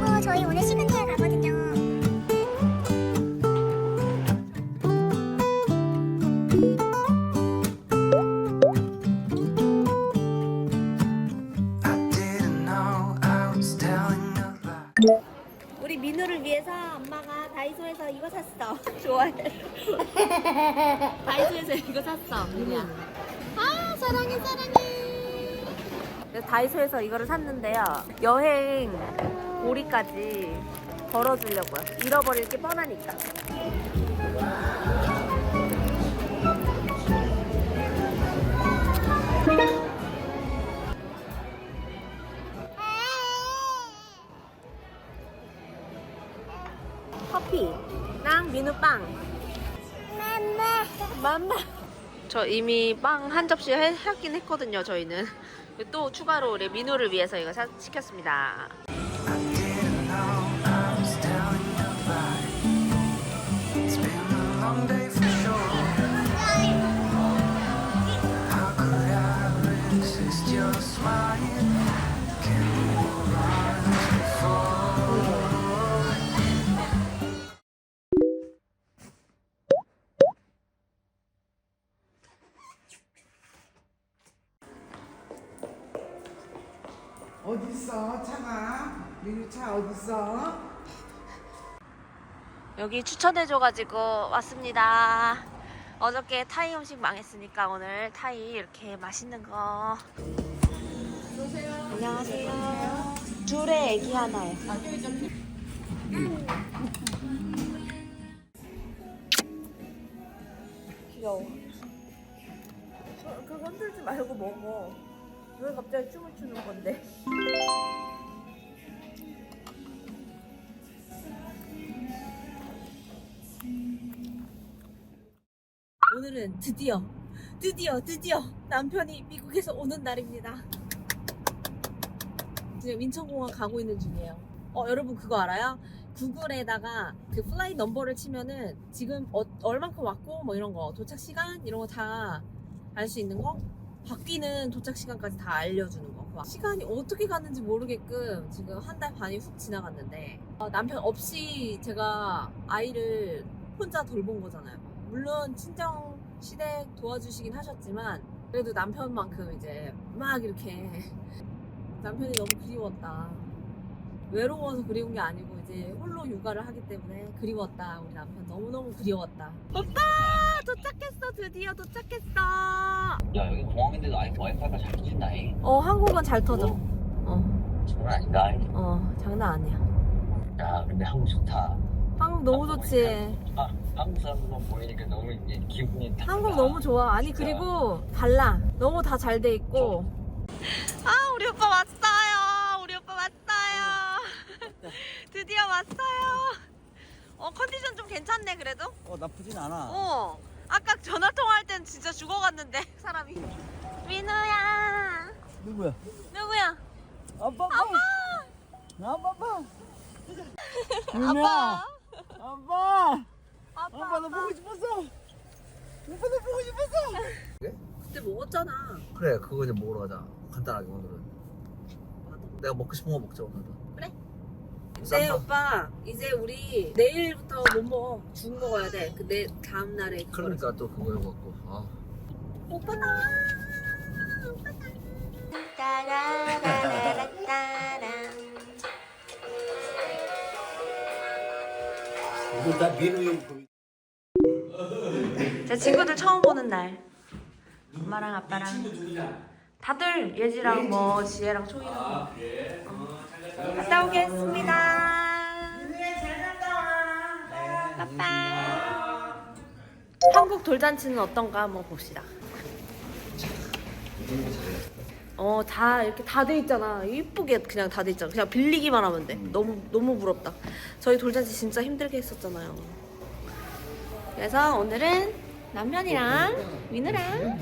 어, 저희 오늘 시그니엘 가거든요. 우리 민우를 위해서 엄마가 다이소에서 이거 샀어. 좋아해. 다이소에서 이거 샀어. 민우야. 아 사랑해 사랑해. 그래서 다이소에서 이거를 샀는데요. 여행 고리까지 걸어주려고요. 잃어버릴 게 뻔하니까. 커피랑 민우빵. 맘마. 맘마. 저 이미 빵 한 접시 해, 했긴 했거든요. 저희는 또 추가로 우리 민우를 위해서 이거 사, 시켰습니다. I 어딨어 차가 민우 차 어딨어? 여기 추천해줘가지고 왔습니다. 어저께 타이 음식 망했으니까 오늘 타이 이렇게 맛있는 거. 안녕하세요. 둘에 애기 하나요. 귀여워. 그거 흔들지 말고 먹어. 왜 갑자기 춤을 추는 건데? 오늘은 드디어 드디어 드디어 남편이 미국에서 오는 날입니다. 지금 인천공항 가고 있는 중이에요. 어 여러분 그거 알아요? 구글에다가 그 플라이 넘버를 치면은 지금 어, 얼만큼 왔고 뭐 이런 거 도착 시간 이런 거 다 알 수 있는 거 바뀌는 도착 시간까지 다 알려주는 거. 그 시간이 어떻게 갔는지 모르게끔 지금 한 달 반이 훅 지나갔는데 어, 남편 없이 제가 아이를 혼자 돌본 거잖아요. 물론 친정 시댁 도와주시긴 하셨지만 그래도 남편만큼 이제 막 이렇게 남편이 너무 그리웠다. 외로워서 그리운 게 아니고 이제 홀로 육아를 하기 때문에 그리웠다. 우리 남편 너무너무 그리웠다. 오빠 도착했어. 드디어 도착했어. 야 여기 공항인데도 아이 와이파이가 잘 터진다 이 어 한국은 잘 터져. 어, 장난 아니다 이. 어 장난 아니야. 야 근데 한국 좋다 한국 너무 좋지. 아 한국 사람들만 보이니까 너무 이제 기분이 다 한국 너무 좋아. 아니. 그리고 달라. 너무 다 잘 돼 있고. 아 우리 오빠 왔어요. 우리 오빠 왔어요. 드디어 왔어요. 어 컨디션 좀 괜찮네 그래도. 어 나쁘진 않아. 어 아까 전화 통화할 땐 진짜 죽어갔는데 사람이. 민우야. 누구야? 누구야? 아빠 아빠. 아빠 아빠. 아빠. 아빠. 아빠. 아빠 나 보고 싶었어. 오빠 나 보고 싶었어. 그때 먹었잖아. 그래 그거 이제 먹으러 가자. 간단하게 오늘은. 내가 먹고 싶은 거 먹자 오늘은. 그래. 네. 오빠 이제 우리 내일부터 못 먹어 죽 먹어야 돼그 다음 날에 그러니까 또 그거 해갖고. 아. 오빠다 이거 다 민우 형. 제 친구들 처음 보는 날 엄마랑 아빠랑 다들 예지랑 뭐 지혜랑 초이랑 어. 갔다 오겠습니다 빠빠 한국 돌잔치는 어떤가 한번 봅시다. 어 다 이렇게 다 돼 있잖아. 이쁘게 그냥 다 돼 있잖아. 그냥 빌리기만 하면 돼. 너무 너무 부럽다. 저희 돌잔치 진짜 힘들게 했었잖아요. 그래서 오늘은 남편이랑 민우랑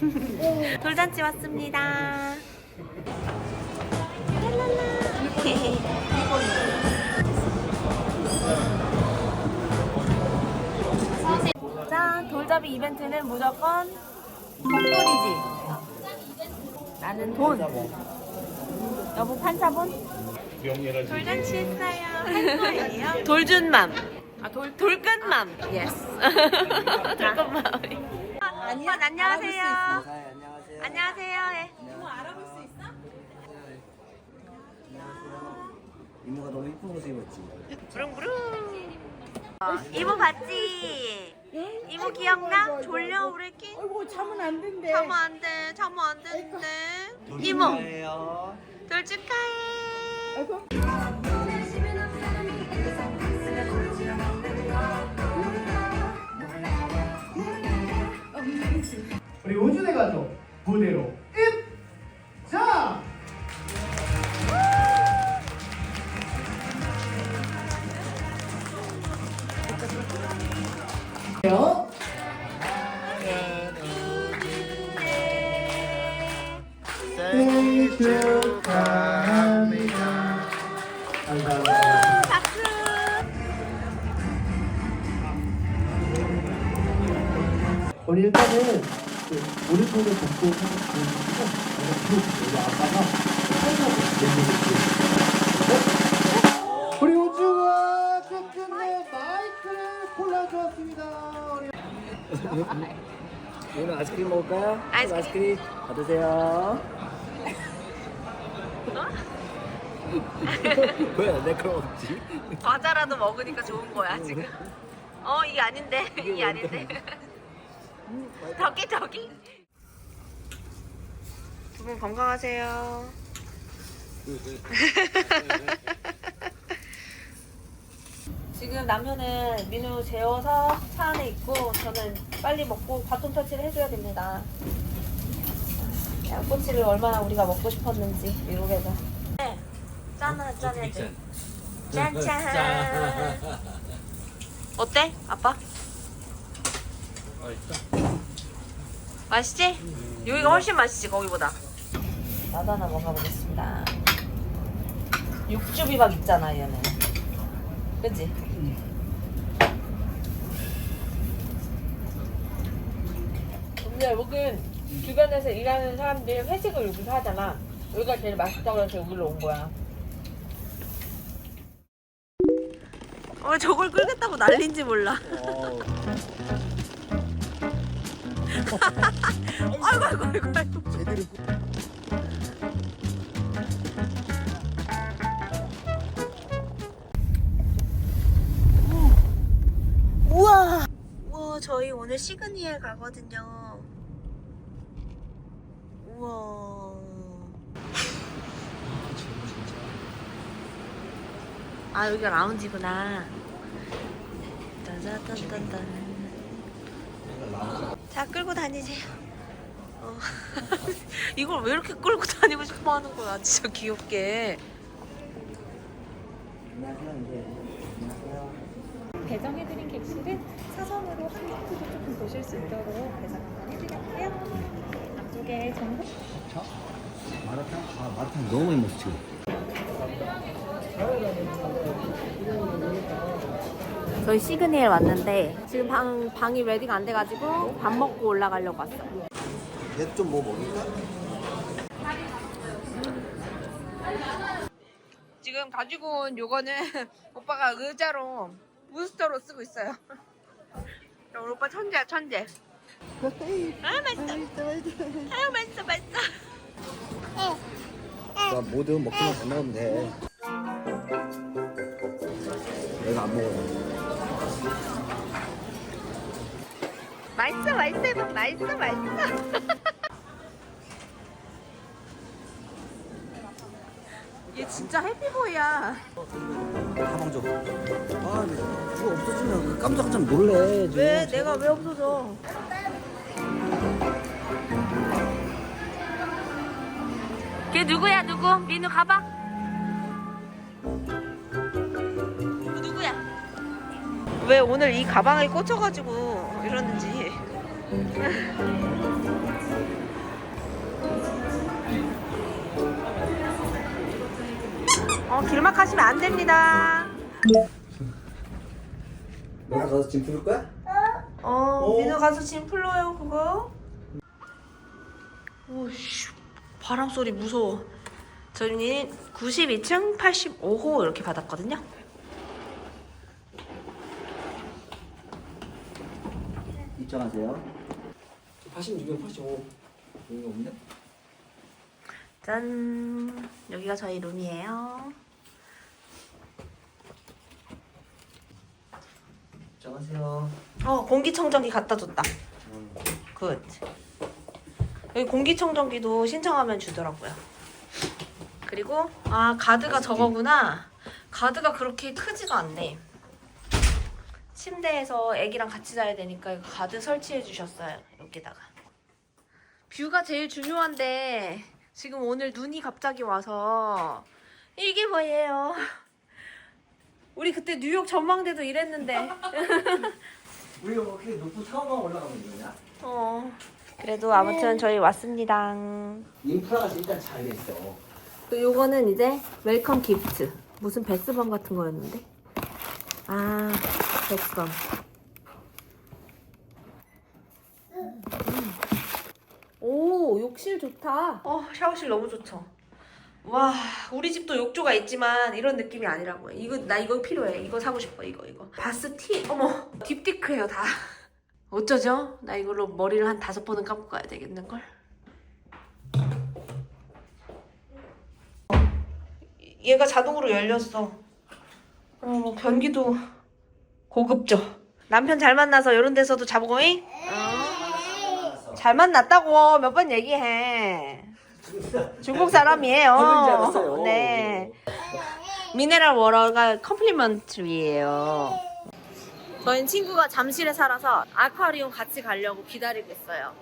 돌잔치 왔습니다. 짠 돌잡이 이벤트는 무조건 덕분이지. 나는 돈. 여보 판사본? 돌잔치 했어요. 할 거예요? 돌준맘. 아, 돌, 돌끝맘. 예스. 돌끝맘. 안녕하세요. 안녕하세요. 안녕하세요. 예. 이모가 너무 이쁜 옷 입었지. 부릉부릉. 어, 이모 봤지? 이모 기억나? 졸려 우레끼? 어이구 자면 안 된대. 자면 안 돼. 자면 안 되는데. 이모. 돌 축하해. 우리 우준의 가족 우리 일단은 그 오른손을 잡고 생각해보시고 여기 아빠가 살짝 내밀을게요. 우리 우주가 끝끝내 마이크를 골라주었습니다. 우리 오늘 아이스크림 먹을까요? 아이스크림. 아이스크림 받으세요. 왜 내거 먹지? 과자라도 먹으니까 좋은 거야 지금. 어 이게 아닌데 이게 아닌데. 저기 저기. 두 분 건강하세요. 지금 라면은 민우 재워서 차 안에 있고 저는 빨리 먹고 바톤 터치를 해줘야 됩니다. 양꼬치를 얼마나 우리가 먹고 싶었는지 미국에서. 네. 짠하 짠해야지. 짠짠. 어때? 아빠? 맛있 지? 여기가 훨씬 맛있지 거기보다. 나도 하나 먹어보겠습니다. 육즙 비박 있잖아 얘는. 그치? 근데 여긴 주변에서 일하는 사람들이 회식을 여기서 하잖아. 여기가 제일 맛있다고 해서 여기로 온 거야. 어, 저걸 끌겠다고 난린지 몰라. 아이고, 아이고, 아이고. 제대로. 우와! 우와, 저희 오늘 시그니엘 가거든요. 우와. 아, 여기가 라운지구나. 따자딴딴딴. 자, 끌고 다니세요. 어. 이걸 왜 이렇게 끌고 다니고 싶어 하는 거야, 진짜 귀엽게. 배정해드린 객실은 사선으로 한국도 조금 보실 수 있도록 배정 한번 해드렸고요. 앞쪽에 전국 마라탕? 아 마라탕 너무 많이 먹었지. 저희 시그니엘 왔는데 지금 방, 방이 레디가 안 돼가지고 밥 먹고 올라가려고 왔어요. 얘좀 뭐 먹을까? 지금 가지고 온 요거는 오빠가 의자로 부스터로 쓰고 있어요. 우리 오빠 천재야 천재. 아 맛있어. 아 맛있어 맛있어. 나 뭐든 먹기만 잘 먹으면 돼. 내가 안 먹어. 맛있어 맛있어 해봐. 맛있어 맛있어. 얘 진짜 해피보이야. 가방 줘. 아, 근데 그거 없어지면 깜짝깜짝 놀래. 지금. 왜 내가 왜 없어져? 걔 누구야 누구? 민우 가봐. 그 누구야? 왜 오늘 이 가방에 꽂혀가지고. 어 길막하시면 안 됩니다. 너가 가서 짐 풀을 거야? 어, 민우 가서 짐 풀러요 그거. 오씨, 바람 소리 무서워. 저희는 92층 85호 이렇게 받았거든요. 입장하세요 86에 85 여기 없네? 짠. 여기가 저희 룸이에요. 입장하세요 어, 공기청정기 갖다 줬다. 굿. 여기 공기청정기도 신청하면 주더라고요. 그리고 아 가드가 저거구나. 가드가 그렇게 크지가 않네. 침대에서 애기랑 같이 자야 되니까 가드 설치해 주셨어요. 여기다가. 뷰가 제일 중요한데 지금 오늘 눈이 갑자기 와서 이게 뭐예요? 우리 그때 뉴욕 전망대도 이랬는데. 우리가 뭐 그렇게 높은 타워만 올라가면 되냐? 어. 그래도 아무튼 저희 왔습니다. 인프라가 일단 잘돼 있어 또 요거는 이제 웰컴 기프트. 무슨 베스밤 같은 거였는데. 아, 베스밤. 오, 욕실 좋다. 어, 샤워실 너무 좋죠. 와, 우리 집도 욕조가 있지만 이런 느낌이 아니라고요. 이거 나 이거 필요해. 이거 사고 싶어. 이거 이거. 바스 티. 어머, 딥티크예요 다. 어쩌죠? 나 이걸로 머리를 한 다섯 번은 감고 가야 되겠는 걸. 얘가 자동으로 열렸어. 어, 변기도 고급져. 남편 잘 만나서 이런 데서도 자보고잉? 어. 잘 만났다고 몇 번 얘기해. 중국 사람이에요. 알았어요. 네. 미네랄 워터가 컴플리먼트리예요. 저희는 친구가 잠실에 살아서 아쿠아리움 같이 가려고 기다리고 있어요.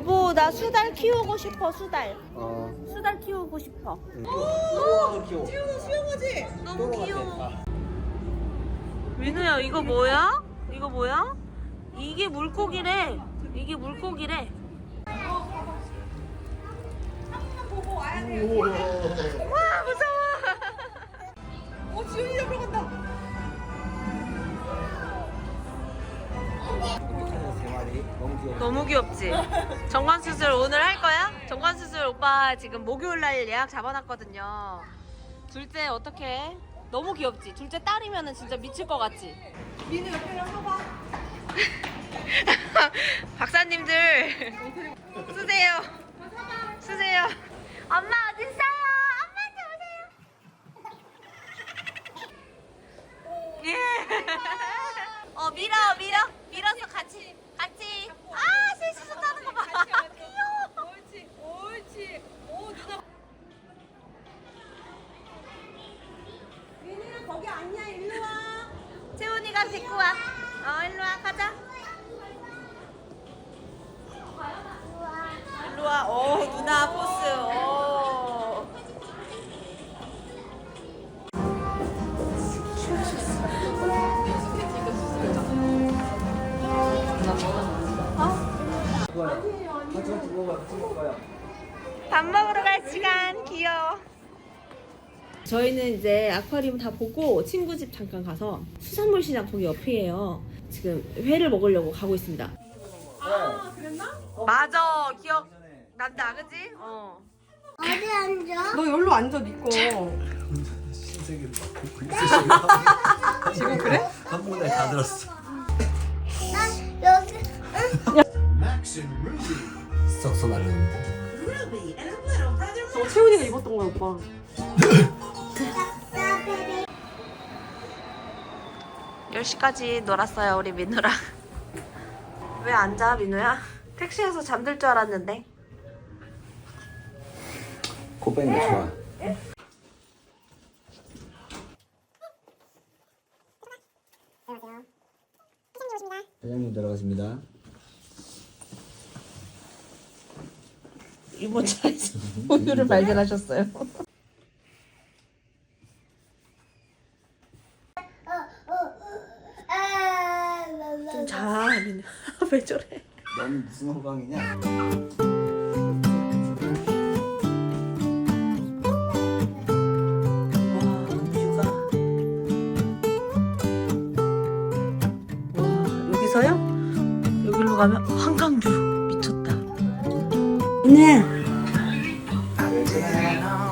여보 나 수달 키우고 싶어 수달. 어 수달 키우고 싶어. 너무 귀여워 너무 귀여워. 민우야 이거 뭐야? 이거 뭐야? 이게 물고기래. 이게 물고기래. 와 무서워. 어 지훈이 잡으러 간다. 세 마리 너무 귀여워 너무 귀엽지? 정관 수술 오늘 할 거야? 정관 수술 오빠 지금 목요일 날 예약 잡아놨거든요. 둘째 어떻게? 너무 귀엽지? 둘째 딸이면은 진짜 미칠 것 같지? 민우 옆에랑 서봐. 박사님들 쓰세요. 쓰세요. 엄마 어디 있어요? 엄마한테 오세요. 예. 어 밀어 밀어 밀어서 같이 같이 아 셋이서 타는 거 봐. 밥 먹으러 갈 시간 귀여워. 저희는 이제 아쿠아리움 다 보고 친구 집 잠깐 가서 수산물 시장 거기 옆이에요. 지금 회를 먹으려고 가고 있습니다. 아 그랬나? 맞아 기억 난다 그지? 어. 어디 앉아? 너 여기로 앉아 니꺼 신세계를 있으시고 지금 그래? 한 번에 다 들었어 나 여기 썩소 날렸는데 저 채훈이가 입었던 거야 오빠 10시까지 놀았어요 우리 민우랑 왜 앉아 민우야? 택시에서 잠들 줄 알았는데. 코 빼는 게 좋아. 회장님 들어가십니다. 유모차에서 우유를 발견하셨어요. 좀 자, 민아. 왜 저래? 넌 무슨 호강이냐? Amen.